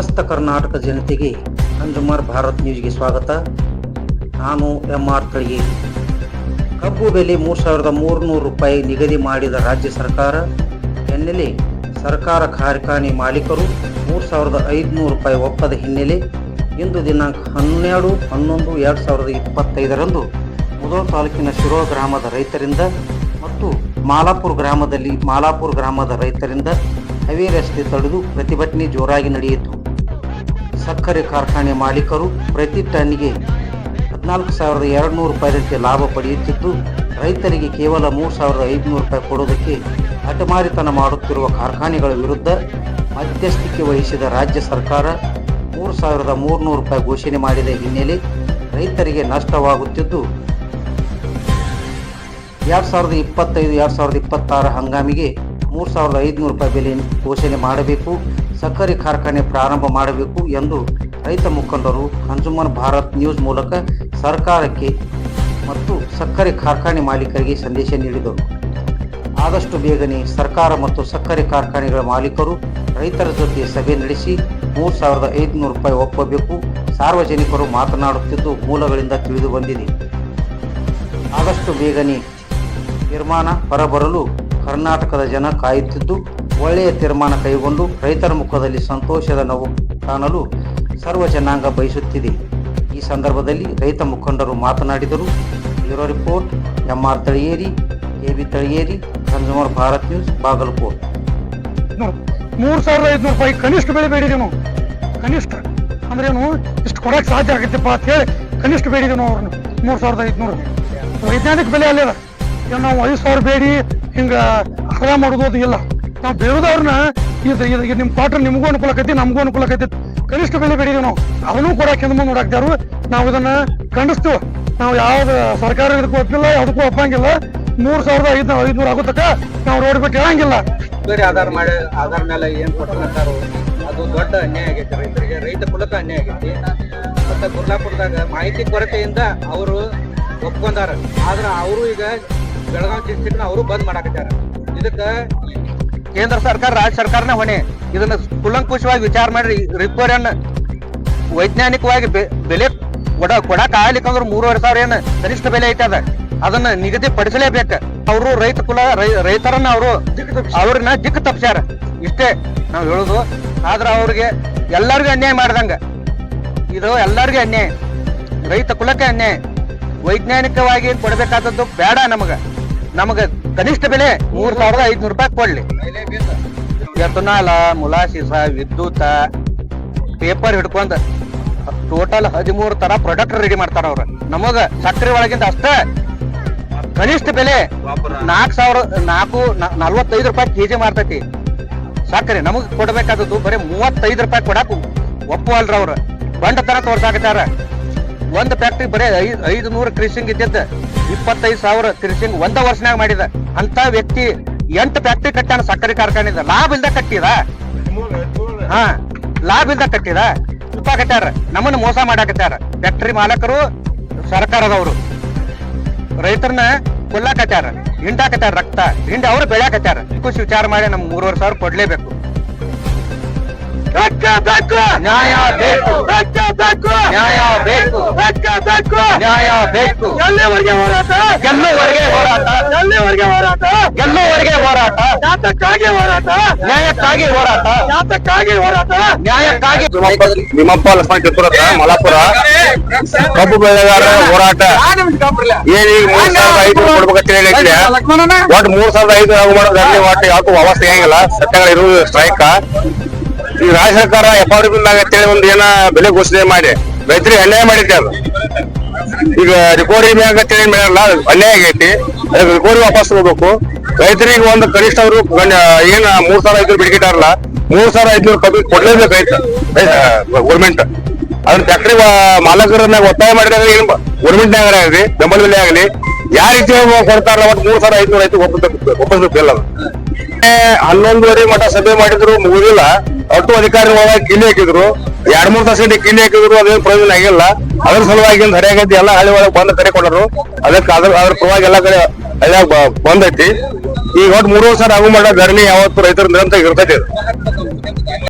ಸಮಸ್ತ ಕರ್ನಾಟಕ ಜನತೆಗೆ ಅಂಜುಮಾರ್ ಭಾರತ್ ನ್ಯೂಸ್ಗೆ ಸ್ವಾಗತ. ನಾನು ಎಂ ಆರ್ ತಳಿಗೆ ಕಬ್ಬು ಬೆಲೆ ಮೂರು ಸಾವಿರದ ಮೂರುನೂರು ರೂಪಾಯಿ ನಿಗದಿ ಮಾಡಿದ ರಾಜ್ಯ ಸರ್ಕಾರ ಹಿನ್ನೆಲೆ ಸರ್ಕಾರ ಕಾರ್ಖಾನೆ ಮಾಲೀಕರು ಮೂರು ಸಾವಿರದ ಐದುನೂರು ರೂಪಾಯಿ ಒಪ್ಪದ ಹಿನ್ನೆಲೆ ಇಂದು ದಿನಾಂಕ ಹನ್ನೆರಡು, ಹನ್ನೊಂದು, ಎರಡು ಸಾವಿರದ ಇಪ್ಪತ್ತೈದರಂದು ಮುದೋಳ ತಾಲೂಕಿನ ಶಿರೋ ಗ್ರಾಮದ ರೈತರಿಂದ ಮತ್ತು ಮಾಲಾಪುರ ಗ್ರಾಮದಲ್ಲಿ ಮಾಲಾಪುರ ಗ್ರಾಮದ ರೈತರಿಂದ ಹೈವೇ ರಸ್ತೆ ತಡೆದು ಪ್ರತಿಭಟನೆ ಜೋರಾಗಿ ನಡೆಯಿತು. ಸಕ್ಕರೆ ಕಾರ್ಖಾನೆ ಮಾಲೀಕರು ಪ್ರತಿ ಟನ್ನಿಗೆ ಹದಿನಾಲ್ಕು ಸಾವಿರದ ಎರಡು ನೂರು ರೂಪಾಯಿದಂತೆ ಲಾಭ ಪಡೆಯುತ್ತಿದ್ದು, ರೈತರಿಗೆ ಕೇವಲ ಮೂರು ಸಾವಿರದ ಐದುನೂರು ರೂಪಾಯಿ ಕೊಡುವುದಕ್ಕೆ ಅಟಮಾರಿತನ ಮಾಡುತ್ತಿರುವ ಕಾರ್ಖಾನೆಗಳ ವಿರುದ್ಧ ಮಧ್ಯಸ್ಥಿಕೆ ವಹಿಸಿದ ರಾಜ್ಯ ಸರ್ಕಾರ ಮೂರು ಸಾವಿರದ ಮೂರುನೂರು ರೂಪಾಯಿ ಘೋಷಣೆ ಮಾಡಿದ ಹಿನ್ನೆಲೆ ರೈತರಿಗೆ ನಷ್ಟವಾಗುತ್ತಿದ್ದು, ಎರಡು ಸಾವಿರದ ಇಪ್ಪತ್ತೈದು, ಎರಡು ಸಾವಿರದ ಇಪ್ಪತ್ತಾರ ಹಂಗಾಮಿಗೆ ಮೂರು ಸಾವಿರದ ಐದುನೂರು ರೂಪಾಯಿ ಬೆಲೆ ಘೋಷಣೆ ಮಾಡಬೇಕು. ಸಕ್ಕರೆ ಕಾರ್ಖಾನೆ ಪ್ರಾರಂಭ ಮಾಡಬೇಕು ಎಂದು ರೈತ ಮುಖಂಡರು ಕನ್ಸೂಮರ್ ಭಾರತ್ ನ್ಯೂಸ್ ಮೂಲಕ ಸರ್ಕಾರಕ್ಕೆ ಮತ್ತು ಸಕ್ಕರೆ ಕಾರ್ಖಾನೆ ಮಾಲೀಕರಿಗೆ ಸಂದೇಶ ನೀಡಿದರು. ಆದಷ್ಟು ಬೇಗನೆ ಸರ್ಕಾರ ಮತ್ತು ಸಕ್ಕರೆ ಕಾರ್ಖಾನೆಗಳ ಮಾಲೀಕರು ರೈತರ ಜೊತೆ ಸಭೆ ನಡೆಸಿ ಮೂರು ಸಾವಿರದ ಐದುನೂರು ರೂಪಾಯಿ ಒಪ್ಪಬೇಕು ಸಾರ್ವಜನಿಕರು ಮಾತನಾಡುತ್ತಿದ್ದು ಮೂಲಗಳಿಂದ ತಿಳಿದು ಬಂದಿದೆ. ಆದಷ್ಟು ಬೇಗನೆ ನಿರ್ಮಾಣ ಹೊರಬರಲು ಕರ್ನಾಟಕದ ಜನ ಕಾಯುತ್ತಿದ್ದು ಒಳ್ಳೆಯ ತೀರ್ಮಾನ ಕೈಗೊಂಡು ರೈತರ ಮುಖದಲ್ಲಿ ಸಂತೋಷದ ನೋವು ಕಾಣಲು ಸರ್ವ ಜನಾಂಗ ಬಯಸುತ್ತಿದೆ. ಈ ಸಂದರ್ಭದಲ್ಲಿ ರೈತ ಮುಖಂಡರು ಮಾತನಾಡಿದರು. Bureau report M R Taliyeri A B Taliyeri consumer Bharat news, Bagalkot. ಮೂರು ಸಾವಿರದ ಐದುನೂರು ರೂಪಾಯಿ ಕನಿಷ್ಠ ಬೆಲೆ ಬೇಡಿದೆ ನಾವು. ಕನಿಷ್ಠ. ಅಂದ್ರೇನು, ಇಷ್ಟು ಕೊಡಕ್ಕೆ ಸಾಧ್ಯ ಆಗುತ್ತಪ್ಪ ಅಂತ ಹೇಳಿ ಕನಿಷ್ಠ ಬೇಡಿದೆ ನಾವು ಅವ್ರನ್ನ. ಮೂರು ಸಾವಿರದ ಐದುನೂರು. ವೈಜ್ಞಾನಿಕ ಬೆಲೆ ಅಲ್ಲಿದ ಈಗ ನಾವು ಐದು ಸಾವಿರ ಬೇಡಿ, ಹಿಂಗ ಅರ್ಧ ಮಾಡೋದು ಇಲ್ಲ. ನಾವು ಇದು ಇದು ನಿಮ್ಮ ಕ್ವಾರ್ಟರ್ ನಿಮಗೂ ಅನುಕೂಲ ಆಕೈತಿ, ನಮಗೂ ಅನುಕೂಲ ಕನಿಷ್ಠ ಬೆಲೆ ಬೇಡಿದೀವಿ ನಾವು. ಅವನು ಕೂಡ ಹಿಂದೆ ನೋಡಾಕ್ತಾರ ನಾವು ಇದನ್ನ ಖಂಡಿಸ್ತೀವಿ. ನಾವು ಯಾವ್ದ ಸರ್ಕಾರ ಇದಕ್ಕೂ ಒಪ್ಪಿಲ್ಲ, ಯಾವುದಕ್ಕೂ ಒಪ್ಪಂಗಿಲ್ಲ. ಮೂರ್ ಸಾವಿರದ ಐದು ಐದ್ನೂರ ಆಗುತ್ತಕ್ಕ ನಾವು ರೋಡ್ ಬಿಟ್ಟು ಹೇಳಂಗಿಲ್ಲ. ಬೇರೆ ಆಧಾರ ಮಾಡಿ ಆಧಾರ ಮೇಲೆ ಏನ್ ಕೊಡ್ತಾರೋ ಅದು ದೊಡ್ಡ ಅನ್ಯಾಯ ಆಗೈತಿ. ರೈತರಿಗೆ ರೈತ ಕುಲಕ ಅನ್ಯಾಯ ಆಗೈತಿ. ಮತ್ತೆ ಗುರ್ಲಾಪುರದಾಗ ಮಾಹಿತಿ ಕೊರತೆಯಿಂದ ಅವರು ಒಪ್ಕೊಂಡಾರ. ಆದ್ರ ಅವರು ಈಗ ಬೆಳಗಾವಿ ಡಿಸ್ಟ್ರಿಕ್ಟ್ ಅವರು ಬಂದ್ ಮಾಡಾಕತ್ತಾರ ಇದಕ್ಕ ಕೇಂದ್ರ ಸರ್ಕಾರ, ರಾಜ್ಯ ಸರ್ಕಾರನೇ ಹೊಣೆ. ಇದನ್ನ ಕುಲಂಕುಷವಾಗಿ ವಿಚಾರ ಮಾಡಿ ರಿಪೇರಿ ವೈಜ್ಞಾನಿಕವಾಗಿ ಬೆಲೆ ಕೊಡ, ಕೊಡಕ್ ಆಗ್ಲಿಕ್ಕಂದ್ರೆ ಮೂರುವರೆ ಸಾವಿರ ಏನು ಕನಿಷ್ಠ ಬೆಲೆ ಐತದ ಅದನ್ನ ನಿಗದಿ ಪಡಿಸಲೇಬೇಕು ಅವರು ರೈತ ಕುಲ ರೈತರನ್ನ ಅವರು, ಅವ್ರನ್ನ ದಿಕ್ಕು ತಪ್ಸ್ಯಾರ. ಇಷ್ಟೇ ನಾವು ಹೇಳುದು. ಆದ್ರೆ ಅವ್ರಿಗೆ ಎಲ್ಲರಿಗೂ ಅನ್ಯಾಯ ಮಾಡ್ದಂಗ. ಇದು ಎಲ್ಲರಿಗೂ ಅನ್ಯಾಯ. ರೈತ ಕುಲಕ್ಕೆ ಅನ್ಯಾಯ. ವೈಜ್ಞಾನಿಕವಾಗಿ ಕೊಡಬೇಕಾದದ್ದು ಬೇಡ ನಮಗ. ನಮಗ ಕನಿಷ್ಠ ಬೆಲೆ ಮೂರ್ ಸಾವಿರದ ಐದ್ನೂರು ರೂಪಾಯಿ ಕೊಡ್ಲಿ. ಎಥನಾಲ ಮುಲಾಸಿಸ ವಿದ್ಯುತ್ ಪೇಪರ್ ಹಿಡ್ಕೊಂಡ್ ಟೋಟಲ್ ಹದಿಮೂರು ತರ ಪ್ರಾಡಕ್ಟ್ ರೆಡಿ ಮಾಡ್ತಾರ ಅವ್ರ. ನಮಗ ಸಕ್ಕರೆ ಒಳಗಿಂದ ಅಷ್ಟ ಕನಿಷ್ಠ ಬೆಲೆ ನಾಲ್ಕು ಸಾವಿರ, ನಾಲ್ಕು ನಲ್ವತ್ತೈದು ರೂಪಾಯಿ ಕೆಜಿ ಮಾರ್ತೈತಿ ಸಕ್ಕರೆ ನಮಗ್ ಕೊಡ್ಬೇಕಾದದ್ದು ಬರೀ ಮೂವತ್ತೈದು ರೂಪಾಯಿ ಕೊಡಾಕ ಒಪ್ಪುವಲ್ರ ಅವ್ರ. ಬಂಡ ತರ ತೋರ್ಸಾಕತ್ತಾರ. ಒಂದ್ ಫ್ಯಾಕ್ಟ್ರಿ ಬರೀ ಐದ್ ಐದು ನೂರು ಕ್ರಿಸಿಂಗ್ ಇದ್ದಿದ್ದ. ಇಪ್ಪತ್ತೈದು ಸಾವಿರ ಕ್ರಿಸಿಂಗ್ ಒಂದ ವರ್ಷನಾಗ ಮಾಡಿದ. ಅಂತ ವ್ಯಕ್ತಿ ಎಂಟು ಫ್ಯಾಕ್ಟ್ರಿ ಕಟ್ಟಾನ ಸಕ್ಕರೆ ಕಾರ್ಖಾನೆ ಲಾಭ ಇಲ್ದ ಕಟ್ಟಿದ. ಹಾ ಲಾಭ ಇಲ್ದ ಕಟ್ಟಿದ. ತುಪ್ಪ ಕಟ್ಟಾರ ನಮ್ಮನ್ನ ಮೋಸ ಮಾಡಾಕತ್ತಾರ ಫ್ಯಾಕ್ಟ್ರಿ ಮಾಲಕರು ಸರ್ಕಾರದವರು. ರೈತರನ್ನ ಕೊಲ್ಲಾಕತ್ತಾರ ಹಿಂಡಾಕತ್ತಾರ ರಕ್ತ. ಹಿಂಡ ಅವ್ರು ಬೆಳೆಯಾಕತ್ತಾರ ಖುಷಿ ವಿಚಾರ ಮಾಡಿ ನಮ್ ಮೂರುವರೆ ಸಾವಿರ ಕೊಡ್ಲೇಬೇಕು. ನ್ಯಾಯ ಬೇಕು ನ್ಯಾಯ ಬೇಕು ನ್ಯಾಯ ಬೇಕು ಎಲ್ಲಿವರೆಗೆ ಹೋರಾಟ ಗೆಲ್ಲುವರೆಗೆ ಹೋರಾಟ ಎಲ್ಲಿವರೆಗೆ ಹೋರಾಟ ಗೆಲ್ಲುವರೆಗೆ ಹೋರಾಟ ಯಾತಕ್ಕಾಗಿ ಹೋರಾಟ ನ್ಯಾಯಕ್ಕಾಗಿ ಹೋರಾಟ ಯಾತಕ್ಕಾಗಿ ಹೋರಾಟ ನ್ಯಾಯಕ್ಕಾಗಿ ನಿಮ್ಮಪ್ಪ ಲಕ್ಷ್ಮಣ ಕಿತ್ತೂರತ್ರ ಮಲಾಪುರ ಕಬ್ಬು ಬೆಳೆಗಾರರ ಹೋರಾಟ ಏನ್ ಈಗ ಮೂರ್ ಸಾವಿರದ ಐದು ಕೊಡ್ಬೇಕಂತ ಹೇಳಿ ಐತ್ರಿ ಒಟ್ ಮೂರ್ ಸಾವಿರದ ಐದು ಆಗು ಮಾಡೋದ್ರಲ್ಲಿ ಒಟ್ಟು ಯಾಕೂ ವ್ಯವಸ್ಥೆ ಆಗಂಗಿಲ್ಲ ಸತ್ಯಗಳ ಇರುವುದು ಸ್ಟ್ರೈಕ್ ಈ ರಾಜ್ಯ ಸರ್ಕಾರ ಎಫ್ ಆರ್ ಅಂತೇಳಿ ಒಂದು ಏನ ಬೆಲೆ ಘೋಷಣೆ ಮಾಡಿ. ರೈತರಿಗೆ ಅನ್ಯಾಯ ಮಾಡಿದ್ದೆ ಅದು. ಈಗ ರಿಕವರಿ ಮ್ಯಾಗ ಅಂತೇಳಿ ಮೇಡಲ್ಲ ಅನ್ಯಾಯ ಆಗೈತಿ. ಅದಕ್ಕೆ ರಿಕವರಿ ವಾಪಸ್ ಹೋಗ್ಬೇಕು ರೈತರಿಗೆ ಒಂದು ಕನಿಷ್ಠ ಅವರು ಏನ ಮೂರ್ ಸಾವಿರ ಐದು ಬಿಡ್ಕಿಟ್ಟಾರಲ್ಲ, ಮೂರ್ ಸಾವಿರ ಐದ್ನೂರು ಕಬ್ಬಿ ಕೊಡ್ಲೇಬೇಕು ರೈತ ಗೌರ್ಮೆಂಟ್ ಅದನ್ನ ಫ್ಯಾಕ್ಟ್ರಿ ಮಾಲಕರನ್ನ ಒತ್ತಾಯ ಮಾಡಿದಾಗ ಏನು ಗೌರ್ಮೆಂಟ್ ಆಗಲಿ ಬೆಂಬಲ ಬೆಲೆ ಆಗಲಿ ಯಾವ ರೀತಿ ಕೊಡ್ತಾರಲ್ಲ, ಒಟ್ಟು ಮೂರ್ ಸಾವಿರ ಐದ್ನೂರ ಐದು ಒಪ್ಪಿಸ್ಬೇಕು ಒಪ್ಪಿಸ್ಬೇಕು ಎಲ್ಲ ಹನ್ನೊಂದುವರೆ ಮಠ ಸಭೆ ಮಾಡಿದ್ರು ಮುಗುದಿಲ್ಲ. ಒಟ್ಟು ಅಧಿಕಾರಿಗಳ ಕಿಲ್ಲಿ ಹಾಕಿದ್ರು. ಎರಡ್ ಮೂರ್ ತಾಸಿಂದ ಕಿಲ್ಲಿ ಹಾಕಿದ್ರು, ಅದೇನು ಪ್ರಯೋಜನ ಆಗಿಲ್ಲ. ಅದ್ರ ಸಲುವಾಗಿ ಹರಿಯಾಗೈತಿ ಎಲ್ಲ ಹಳ್ಳಿ ಒಳಗೆ ಬಂದ್ ಕರೆ ಕೊಟ್ಟರು ಅದಕ್ಕೆ ಅದ್ರ ಅದ್ರ ಪರವಾಗಿ ಎಲ್ಲ ಕಡೆ ಹಳ್ಳಿಯಾಗ ಬಂದೈತಿ. ಈಗ ಒಟ್ಟು ಮೂರು ವರ್ಷ ಆಗು ಮಾಡೋ ಧರಣಿ ಯಾವತ್ತು ರೈತರ ನಿರಂತರ ಇರ್ತೈತಿ.